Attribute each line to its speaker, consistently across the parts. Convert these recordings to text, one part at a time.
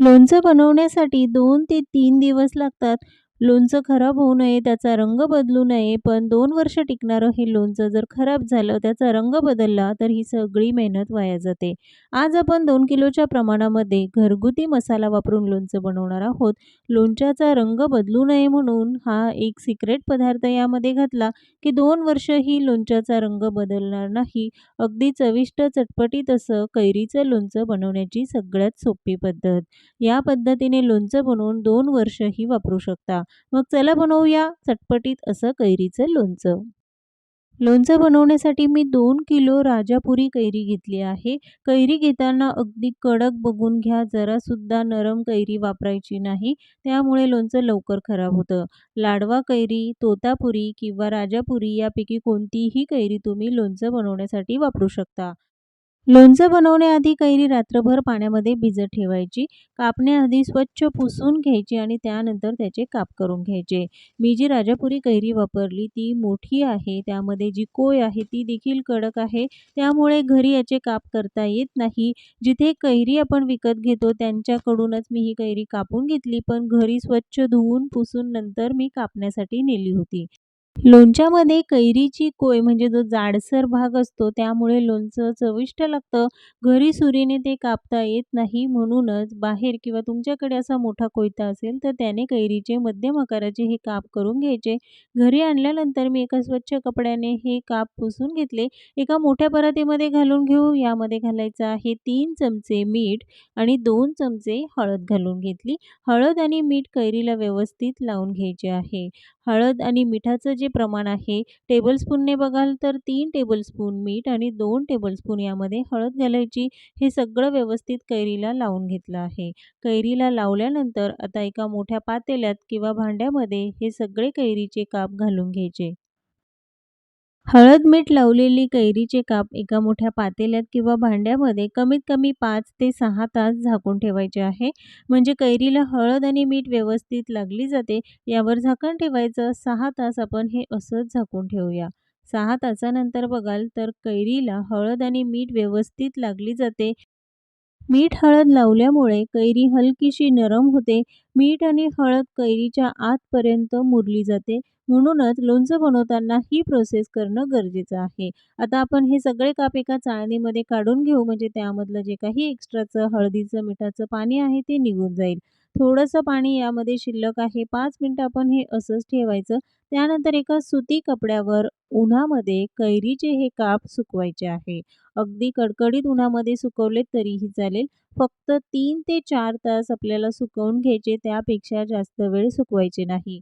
Speaker 1: लोणचं बनवण्यासाठी दोन ते तीन दिवस लागतात. लोणचं खराब होऊ नये, त्याचा रंग बदलू नये, पण दोन वर्ष टिकणारं हे लोणचं जर खराब झालं, त्याचा रंग बदलला, तर ही सगळी मेहनत वाया जाते. आज आपण दोन किलोच्या प्रमाणामध्ये घरगुती मसाला वापरून लोणचं बनवणार आहोत. लोणच्याचा रंग बदलू नये म्हणून हा एक सिक्रेट पदार्थ यामध्ये घातला, की दोन वर्षही लोणच्याचा रंग बदलणार नाही. अगदी चविष्ट, चटपटीत असं कैरीचं लोणचं बनवण्याची सगळ्यात सोपी पद्धत. या पद्धतीने लोणचं बनवून दोन वर्षही वापरू शकता. मग चला बनवूया चटपटीत असं कैरीचं लोणचं. लोणचं बनवण्यासाठी मी दोन किलो राजापुरी कैरी घेतली आहे. कैरी घेताना अगदी कडक बघून घ्या, जरासुद्धा नरम कैरी वापरायची नाही, त्यामुळे लोणचं लवकर खराब होतं. लाडवा कैरी, तोतापुरी किंवा राजापुरी यापैकी कोणतीही कैरी तुम्ही लोणचं बनवण्यासाठी वापरू शकता. लोणचं बनवण्याआधी कैरी रात्रभर पाण्यामध्ये भिजत ठेवायची. कापण्याआधी स्वच्छ पुसून घ्यायची आणि त्यानंतर त्याचे काप करून घ्यायचे. मी जी राजापुरी कैरी वापरली ती मोठी आहे, त्यामध्ये जी कोय आहे ती देखील कडक आहे, त्यामुळे घरी याचे काप करता येत नाही. जिथे कैरी आपण विकत घेतो त्यांच्याकडूनच मी ही कैरी कापून घेतली, पण घरी स्वच्छ धुवून, पुसून नंतर मी कापण्यासाठी नेली होती. लोणच्यामध्ये कैरीची कोय म्हणजे जो जाडसर भाग असतो, त्यामुळे लोणचं चविष्ट लागतं. घरी सुरीने ते कापता येत नाही, म्हणूनच बाहेर किंवा तुमच्याकडे असा मोठा कोयता असेल, तर त्याने कैरीचे मध्यम आकाराचे हे काप करून घ्यायचे. घरी आणल्यानंतर मी एका स्वच्छ कपड्याने हे काप पुसून घेतले. एका मोठ्या परातीमध्ये घालून घेऊ. यामध्ये घालायचं आहे तीन चमचे मीठ आणि दोन चमचे हळद घालून घेतली. हळद आणि मीठ कैरीला व्यवस्थित लावून घ्यायचे आहे. हळद आणि मिठाचं जे प्रमाण आहे, टेबलस्पूनने बघाल तर तीन टेबलस्पून मीठ आणि दोन टेबलस्पून यामध्ये हळद घालायची. हे सगळं व्यवस्थित कैरीला लावून घेतलं आहे. कैरीला लावल्यानंतर आता एका मोठ्या पातेल्यात किंवा भांड्यामध्ये हे सगळे कैरीचे काप घालून घ्यायचे. हळद, मीठ लावलेली कैरीचे काप एका मोठ्या पातेल्यात किंवा भांड्यामध्ये कमीत कमी पाच ते सहा तास झाकून ठेवायचे आहे. म्हणजे कैरीला हळद आणि मीठ व्यवस्थित लागली जाते. यावर झाकण ठेवायचं. सहा तास आपण हे असंच झाकून ठेवूया. सहा तासानंतर बघाल तर कैरीला हळद आणि मीठ व्यवस्थित लागली जाते. मीठ, हळद लावल्यामुळे कैरी हलकीशी नरम होते. मीठ आणि हळद कैरीच्या आतपर्यंत मुरली जाते. म्हणूनच लोणचं बनवताना ही प्रोसेस करणं गरजेचं आहे. आता आपण हे सगळे काप एका चाळणीमध्ये काढून घेऊ, म्हणजे त्यामधलं जे काही एक्स्ट्राचं हळदीचं, मिठाचं पाणी आहे ते निघून जाईल. थोडंसं पाणी यामध्ये शिल्लक आहे. पाच मिनटं आपण हे असंच ठेवायचं. त्यानंतर एका सुती कपड्यावर उन्हामध्ये कैरीचे हे काप सुकवायचे आहे. अगदी कडकडीत उन्हामध्ये सुकवले तरीही चालेल. फक्त तीन ते चार तास आपल्याला सुकवून घ्यायचे, त्यापेक्षा जास्त वेळ सुकवायचे नाही.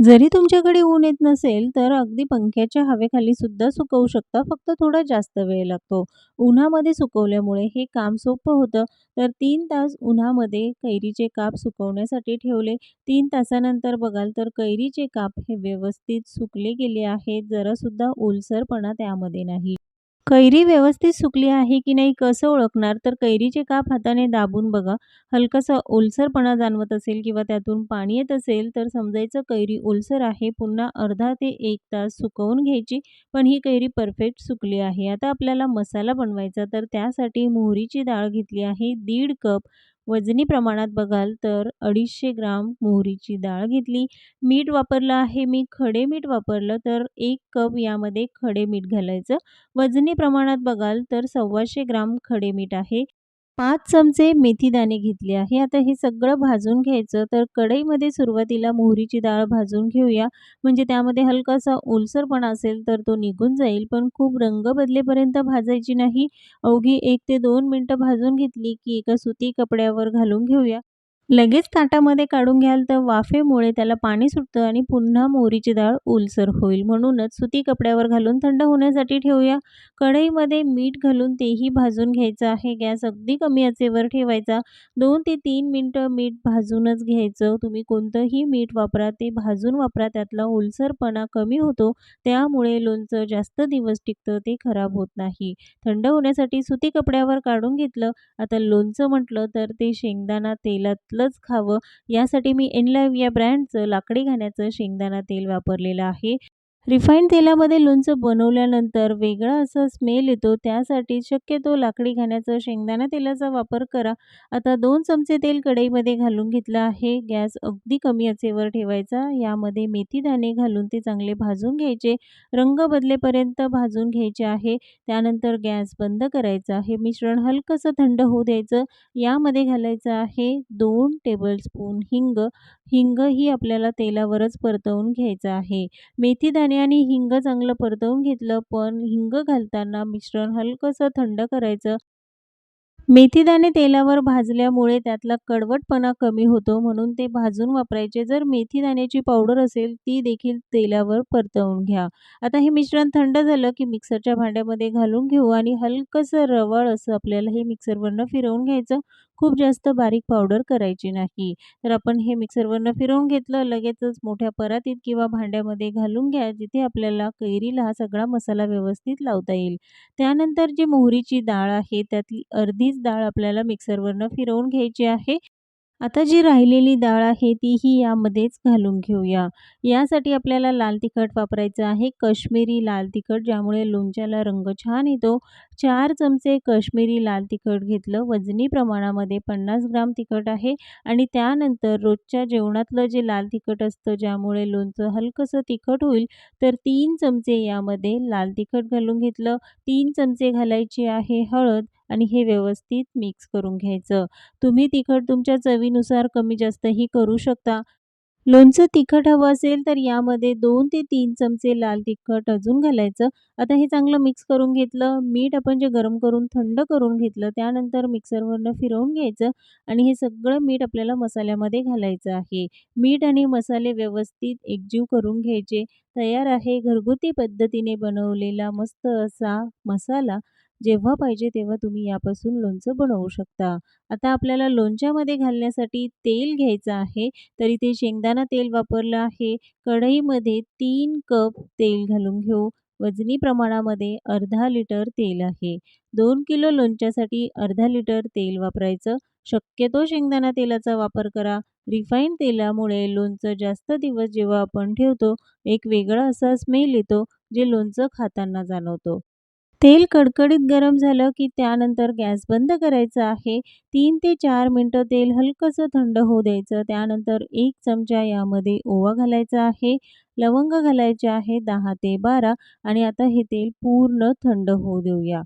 Speaker 1: जरी तुमच्याकडे ऊन येत नसेल, तर अगदी पंख्याच्या हवेखाली सुद्धा सुकवू शकता, फक्त थोडा जास्त वेळ लागतो. उन्हामध्ये सुकवल्यामुळे हे काम सोपं होतं. तर तीन तास उन्हामध्ये कैरीचे काप सुकवण्यासाठी ठेवले. तीन तासानंतर बघाल तर कैरीचे काप हे व्यवस्थित सुकले गेले आहेत. जरासुद्धा ओलसरपणा त्यामध्ये नाही. कैरी व्यवस्थित सुकली आहे की नाही कसं ओळखणार? तर कैरीचे काप हाताने दाबून बघा. हलकासा ओलसरपणा जाणवत असेल किंवा त्यातून पाणी येत असेल, तर समजायचं कैरी ओलसर आहे. पुन्हा अर्धा ते एक तास सुकवून घ्यायची. पण ही कैरी परफेक्ट सुकली आहे. आता आपल्याला मसाला बनवायचा, तर त्यासाठी मोहरीची डाळ घेतली आहे दीड कप. वजनी प्रमाणात बघाल तर 250 ग्राम मोहरीची डाळ घेतली. मीठ वापरलं आहे मी खडे मीठ वापरलं, तर एक कप यामध्ये खडे मीठ घालायचं. वजनी प्रमाणात बघाल तर 125 ग्राम खडे मीठ आहे. पाच चमचे मेथीदाणे घेतले आहे. आता हे सगळं भाजून घ्यायचं. तर कढईमध्ये सुरुवातीला मोहरीची डाळ भाजून घेऊया, म्हणजे त्यामध्ये हलकासा ओलसरपणा असेल तर तो निघून जाईल. पण खूप रंग बदलेपर्यंत भाजायची नाही. अवघी एक ते दोन मिनटं भाजून घेतली, की एका सुती कपड्यावर घालून घेऊया. लगेच ताटामध्ये काढून घ्याल तर वाफेमुळे त्याला पाणी सुटतं आणि पुन्हा मोहरीची डाळ ओलसर होईल. म्हणूनच सुती कपड्यावर घालून थंड होण्यासाठी ठेवूया. कढईमध्ये मीठ घालून तेही भाजून घ्यायचं आहे. गॅस अगदी कमी आचेवर ठेवायचा. दोन ते तीन मिनटं मीठ भाजूनच घ्यायचं. तुम्ही कोणतंही मीठ वापरा, ते भाजून वापरा. त्यातला ओलसरपणा कमी होतो. त्यामुळे लोणचं जास्त दिवस टिकतं, ते खराब होत नाही. थंड होण्यासाठी सुती कपड्यावर काढून घेतलं. आता लोणचं म्हटलं तर ते शेंगदाणा चांगलंच खावं, यासाठी मी एनलाईव्ह या ब्रँडचं लाकडी घाण्याचं शेंगदाणा तेल वापरलेलं आहे. रिफाईंड तेलामध्ये लोणचं बनवल्यानंतर वेगळा असा स्मेल येतो. त्यासाठी शक्यतो लाकडी घाण्याचं शेंगदाणा तेलाचा वापर करा. आता दोन चमचे तेल कढईमध्ये घालून घेतलं आहे. गॅस अगदी कमी आचेवर ठेवायचा. यामध्ये मेथी दाणे घालून ते चांगले भाजून घ्यायचे. रंग बदलेपर्यंत भाजून घ्यायचे आहे. त्यानंतर गॅस बंद करायचा हे मिश्रण हलकंसं थंड होऊ द्यायचं. यामध्ये घालायचं आहे दोन टेबलस्पून हिंग. हिंग ही आपल्याला तेलावरच परतवून घ्यायचं आहे. मेथी दाणे आणि हिंग चांगलं परतवून घेतलं पण हिंग घालताना मिश्रण हलकंसं थंड करायचं. मेथीदाणे तेलावर भाजल्यामुळे त्यातला कडवटपणा कमी होतो म्हणून ते भाजून वापरायचे. जर मेथीदाण्याची पावडर असेल ती देखील तेलावर परतवून घ्या. आता हे मिश्रण थंड झालं की मिक्सरच्या भांड्यामध्ये घालून घेऊ आणि हलकंसं रवळ असं आपल्याला हे मिक्सरवरनं फिरवून घ्यायचं. खूप जास्त बारीक पावडर करायची नाही. तर आपण हे मिक्सरवरनं फिरवून घेतलं लगेचच मोठ्या परातीत किंवा भांड्यामध्ये घालून घ्या जिथे आपल्याला कैरीला हा सगळा मसाला व्यवस्थित लावता येईल. त्यानंतर जी मोहरीची डाळ आहे त्यातली अर्धीच डाळ आपल्याला मिक्सरवरनं फिरवून घ्यायची आहे. आता जी राहिलेली डाळ आहे तीही यामध्येच घालून घेऊया. यासाठी आपल्याला लाल तिखट वापरायचं आहे कश्मीरी लाल तिखट ज्यामुळे लोणच्याला रंग छान येतो. चार चमचे कश्मीरी लाल तिखट घेतलं वजनी प्रमाणामध्ये पन्नास ग्राम तिखट आहे आणि त्यानंतर रोजच्या जेवणातलं जे लाल तिखट असतं ज्यामुळे लोणचं हलकंसं तिखट होईल तर तीन चमचे यामध्ये लाल तिखट घालून घेतलं. तीन चमचे घालायचे आहे हळद आणि हे व्यवस्थित मिक्स करून घ्यायचं. तुम्ही तिखट तुमच्या चवीनुसार कमी जास्तही करू शकता. लोणचं तिखट हवं असेल तर यामध्ये दोन ते तीन चमचे लाल तिखट अजून घालायचं. आता हे चांगलं मिक्स करून घेतलं. मीठ आपण जे गरम करून थंड करून घेतलं त्यानंतर मिक्सरवरनं फिरवून घ्यायचं आणि हे सगळं मीठ आपल्याला मसाल्यामध्ये घालायचं आहे. मीठ आणि मसाले व्यवस्थित एकजीव करून घ्यायचे. तयार आहे घरगुती पद्धतीने बनवलेला मस्त असा मसाला. जेव्हा पाहिजे तेव्हा तुम्ही यापासून लोणचं बनवू शकता. आता आपल्याला लोणच्यामध्ये घालण्यासाठी तेल घ्यायचं आहे तर इथे शेंगदाणा तेल वापरलं आहे. कढईमध्ये तीन कप तेल घालून घेऊ. वजनी प्रमाणामध्ये अर्धा लिटर तेल आहे. दोन किलो लोणच्यासाठी अर्धा लिटर तेल वापरायचं. शक्यतो शेंगदाणा तेलाचा वापर करा. रिफाईंड तेलामुळे लोणचं जास्त दिवस जेव्हा आपण ठेवतो एक वेगळा असा स्मेल येतो जे लोणचं खाताना जाणवतो. तेल कडकडीत गरम झालं की त्यानंतर गॅस बंद करायचा आहे. तीन ते चार मिनटं तेल हलकंसं थंड होऊ द्यायचं. त्यानंतर एक चमचा यामध्ये ओवा घालायचा आहे. लवंग घालायचे आहे दहा ते बारा आणि आता हे तेल पूर्ण थंड होऊ देऊया.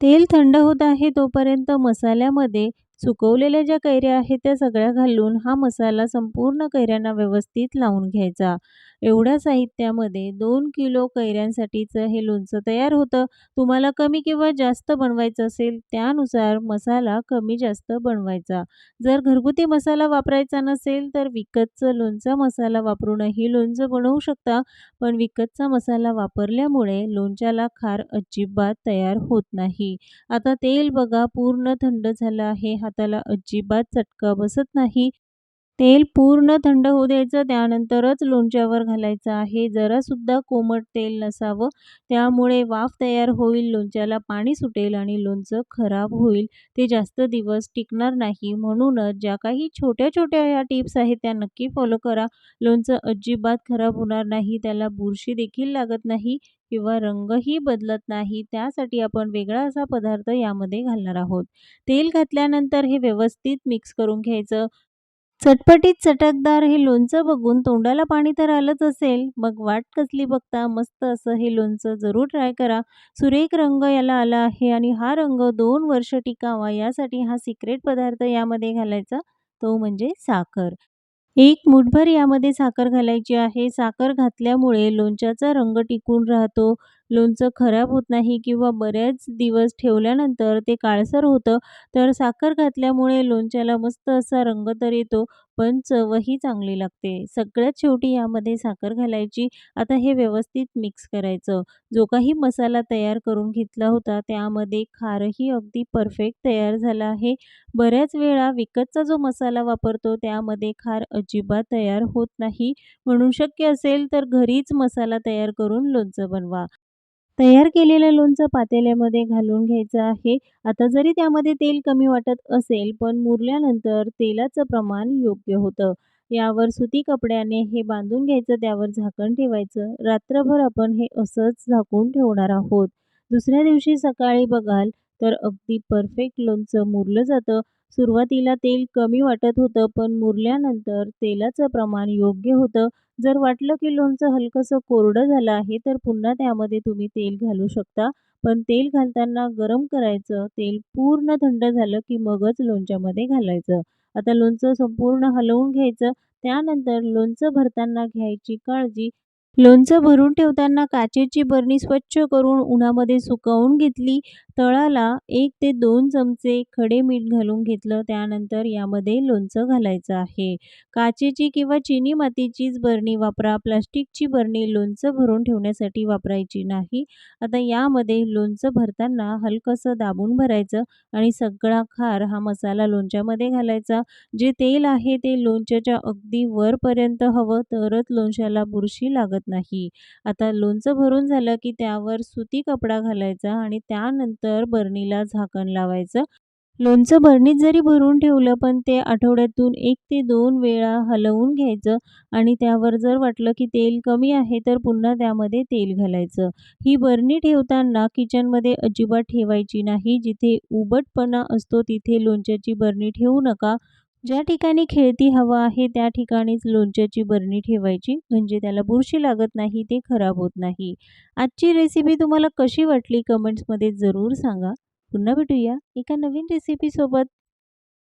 Speaker 1: तेल थंड होत आहे तोपर्यंत मसाल्यामध्ये सुकवलेल्या ज्या कैऱ्या आहेत त्या सगळ्या घालून हा मसाला संपूर्ण कैऱ्यांना व्यवस्थित लावून घ्यायचा. एवढ्या साहित्यामध्ये दोन किलो कैऱ्यांसाठीचं हे लोणचं तयार होतं. तुम्हाला कमी किंवा जास्त बनवायचं असेल त्यानुसार मसाला कमी जास्त बनवायचा. जर घरगुती मसाला वापरायचा नसेल तर विकतचं लोणचा मसाला वापरूनही लोणचं बनवू शकता. पण विकतचा मसाला वापरल्यामुळे लोणच्याला खार अजिबात तयार होत नाही. आता तेल बघा पूर्ण थंड झालं आहे हाताला अजिबात चटका बसत नाही. तेल पूर्ण थंड होऊ द्यायचं त्यानंतरच लोणच्यावर घालायचं आहे. जरासुद्धा कोमट तेल नसावं त्यामुळे वाफ तयार होईल लोणच्याला पाणी सुटेल आणि लोणचं खराब होईल. ते जास्त दिवस टिकणार नाही. म्हणूनच ज्या काही छोट्या छोट्या ह्या टिप्स आहेत त्या नक्की फॉलो करा. लोणचं अजिबात खराब होणार नाही त्याला बुरशी देखील लागत नाही किंवा रंगही बदलत नाही. त्यासाठी आपण वेगळा असा पदार्थ यामध्ये घालणार आहोत. तेल घातल्यानंतर हे व्यवस्थित मिक्स करून घ्यायचं. चटपटीत चटकदार हे लोणचं बघून तोंडाला पाणी तर आलंच असेल. मग वाट कसली बघता मस्त असं हे लोणचं जरूर ट्राय करा. सुरेख रंग याला आला आहे आणि हा रंग दोन वर्ष टिकावा यासाठी हा सिक्रेट पदार्थ यामध्ये घालायचा. तो म्हणजे साखर. एक मुठभर यामध्ये साखर घालायची आहे. साखर घातल्यामुळे लोणच्याचा रंग टिकून राहतो. लोणचं खराब होत नाही किंवा बऱ्याच दिवस ठेवल्यानंतर ते काळसर होतं तर साखर घातल्यामुळे लोणच्याला मस्त असा रंग तर येतो पण चवही चांगली लागते. सगळ्यात शेवटी यामध्ये साखर घालायची. आता हे व्यवस्थित मिक्स करायचं. जो काही मसाला तयार करून घेतला होता त्यामध्ये खारही अगदी परफेक्ट तयार झाला आहे. बऱ्याच वेळा विकतचा जो मसाला वापरतो त्यामध्ये खार अजिबात तयार होत नाही. म्हणून शक्य असेल तर घरीच मसाला तयार करून लोणचं बनवा. तयार केलेलं लोणचं पातेल्यामध्ये घालून घ्यायचं आहे. आता जरी त्यामध्ये तेल कमी वाटत असेल पण मुरल्यानंतर तेलाचं प्रमाण योग्य होतं. यावर सुती कपड्याने हे बांधून घ्यायचं त्यावर झाकण ठेवायचं. रात्रभर आपण हे असंच झाकून ठेवणार आहोत. दुसऱ्या दिवशी सकाळी बघाल तर अगदी परफेक्ट लोणचं मुरलं जातं. सुरुवातीला तेल कमी वाटत होतं पण मुरल्यानंतर तेलाचं प्रमाण योग्य होतं. जर वाटलं की लोणचं हलकंसं कोरडं झालं आहे तर पुन्हा त्यामध्ये तुम्ही तेल घालू शकता. पण तेल घालताना गरम करायचं तेल पूर्ण थंड झालं की मगच लोणच्यामध्ये घालायचं. आता लोणचं संपूर्ण हलवून घ्यायचं त्यानंतर लोणचं भरताना घ्यायची काळजी. लोणचं भरून ठेवताना काचेची बरणी स्वच्छ करून उन्हामध्ये सुकवून घेतली. तळाला एक ते दोन चमचे खडे मीठ घालून घेतलं. त्यानंतर यामध्ये लोणचं घालायचं आहे. काचेची किंवा चिनी मातीचीच बरणी वापरा. प्लास्टिकची बरणी लोणचं भरून ठेवण्यासाठी वापरायची नाही. आता यामध्ये लोणचं भरताना हलकंसं दाबून भरायचं आणि सगळा खार हा मसाला लोणच्यामध्ये घालायचा. जे तेल आहे ते लोणच्याच्या अगदी वरपर्यंत हवं तरच लोणच्याला बुरशी लागत नाही. आता लोणचं भरून झालं की त्यावर सुती कपडा घालायचा आणि त्यानंतर बरणीला झाकण लावायचं लोणचं बरणीत जरी भरून ठेवलं पण ते आठवड्यातून एक ते दोन वेळा हलवून घ्यायचं आणि त्यावर जर वाटलं की तेल कमी आहे तर पुन्हा त्यामध्ये तेल घालायचं. ही बरणी ठेवताना किचनमध्ये अजिबात ठेवायची नाही. जिथे उबटपणा असतो तिथे लोणच्याची बरणी ठेवू नका. ज्या ठिकाणी खेळती हवा आहे त्या ठिकाणीच लोणच्याची बरणी ठेवायची. म्हणजे त्याला बुरशी लागत नाही ते खराब होत नाही. आजची रेसिपी तुम्हाला कशी वाटली? कमेंट्समध्ये जरूर सांगा. पुन्हा भेटूया एका नवीन रेसिपीसोबत